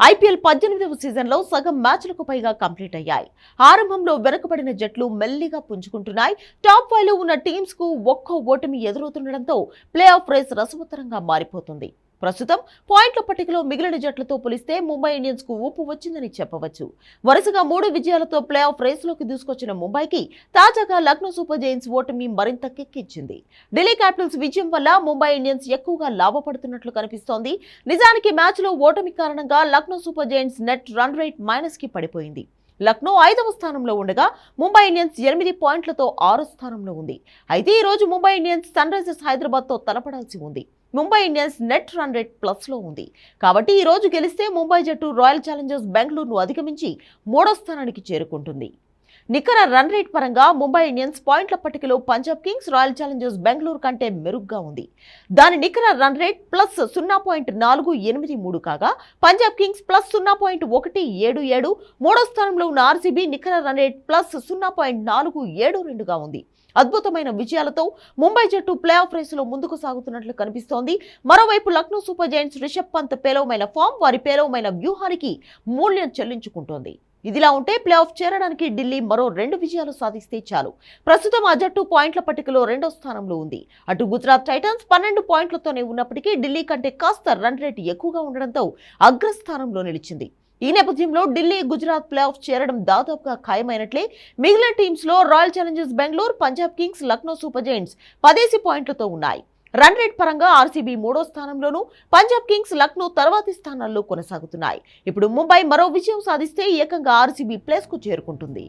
IPL పద్దెనిమిదవ సీజన్లో సగం మ్యాచ్లకు పైగా కంప్లీట్ అయ్యాయి. ఆరంభంలో వెనుకబడిన జట్లు మెల్లిగా పుంజుకుంటున్నాయి. టాప్ ఫైవ్లో ఉన్న టీమ్స్కు ఒక్కో ఓటమి ఎదురవుతుండటంతో ప్లే ఆఫ్ రేస్ రసవత్తరంగా మారిపోతుంది. ప్రస్తుతం పాయింట్ల పట్టికలో మిగిలిన జట్లతో పోలిస్తే ముంబై ఇండియన్స్కు ఊపు వచ్చిందని చెప్పవచ్చు. వరుసగా మూడు విజయాలతో ప్లే ఆఫ్ రేసులోకి దూసుకొచ్చిన ముంబైకి తాజాగా లక్నో సూపర్ జైన్స్ ఓటమి మరింత కిక్కిచ్చింది. ఢిల్లీ క్యాపిటల్స్ విజయం వల్ల ముంబై ఇండియన్స్ ఎక్కువగా లాభపడుతున్నట్లు కనిపిస్తోంది. నిజానికి మ్యాచ్లో ఓటమి కారణంగా Lucknow super giants net run rate మైనస్కి పడిపోయింది. లక్నో ఐదవ స్థానంలో ఉండగా ముంబై ఇండియన్స్ ఎనిమిది పాయింట్లతో ఆరో స్థానంలో ఉంది. అయితే ఈ రోజు ముంబై ఇండియన్స్ సన్ రైజర్స్ హైదరాబాద్తో తలపడాల్సి ఉంది. Mumbai Indians net run rate ప్లస్లో ఉంది. కాబట్టి ఈ రోజు గెలిస్తే ముంబై జట్టు రాయల్ ఛాలెంజర్స్ బెంగళూరును అధిగమించి మూడో స్థానానికి చేరుకుంటుంది. నికర రన్ రేట్ పరంగా ముంబై ఇండియన్స్ పాయింట్ల పట్టికలో Punjab kings royal challengers Bengaluru కంటే మెరుగ్గా ఉంది. దాని నికర రన్ రేట్ ప్లస్ సున్నా పాయింట్ నాలుగు ఎనిమిది మూడు కాగా పంజాబ్ కింగ్స్ ప్లస్ సున్నా పాయింట్ ఒకటి ఏడు ఏడు మూడో స్థానంలో ఉన్న ఆర్సీబీ నికర రన్ రేట్ ప్లస్ సున్నా పాయింట్ నాలుగు ఏడు రెండుగా ఉంది. అద్భుతమైన విజయాలతో ముంబై జట్టు ప్లే ఆఫ్ రేసులో ముందుకు సాగుతున్నట్లు కనిపిస్తోంది. మరోవైపు లక్నో సూపర్ జైంట్స్ రిషబ్ పంత్ పేలవమైన ఫామ్ వారి పేలవమైన వ్యూహానికి మూల్యం చెల్లించుకుంటోంది. ఇదిలా ఉంటే ప్లే ఆఫ్ చేరడానికి ఢిల్లీ మరో రెండు విజయాలు సాధిస్తే చాలు. ప్రస్తుతం ఆ జట్టు పాయింట్ల పట్టికలో రెండో స్థానంలో ఉంది. అటు గుజరాత్ టైటన్స్ పన్నెండు పాయింట్లతోనే ఉన్నప్పటికీ ఢిల్లీ కంటే కాస్త రన్ రేట్ ఎక్కువగా ఉండడంతో అగ్రస్థానంలో నిలిచింది. ఈ నేపథ్యంలో ఢిల్లీ గుజరాత్ ప్లే ఆఫ్ చేరడం దాదాపుగా ఖాయమైనట్లే మిగిలిన టీమ్స్లో royal challengers Bengaluru Punjab kings Lucknow super giants పదేసి పాయింట్లతో ఉన్నాయి. రన్ రేట్ పరంగా ఆర్సీబీ మూడో స్థానంలోనూ పంజాబ్ కింగ్స్ లక్నో తర్వాతి స్థానాల్లో కొనసాగుతున్నాయి. ఇప్పుడు ముంబై మరో విజయం సాధిస్తే ఏకంగా ఆర్సీబీ ప్లేస్కు చేరుకుంటుంది.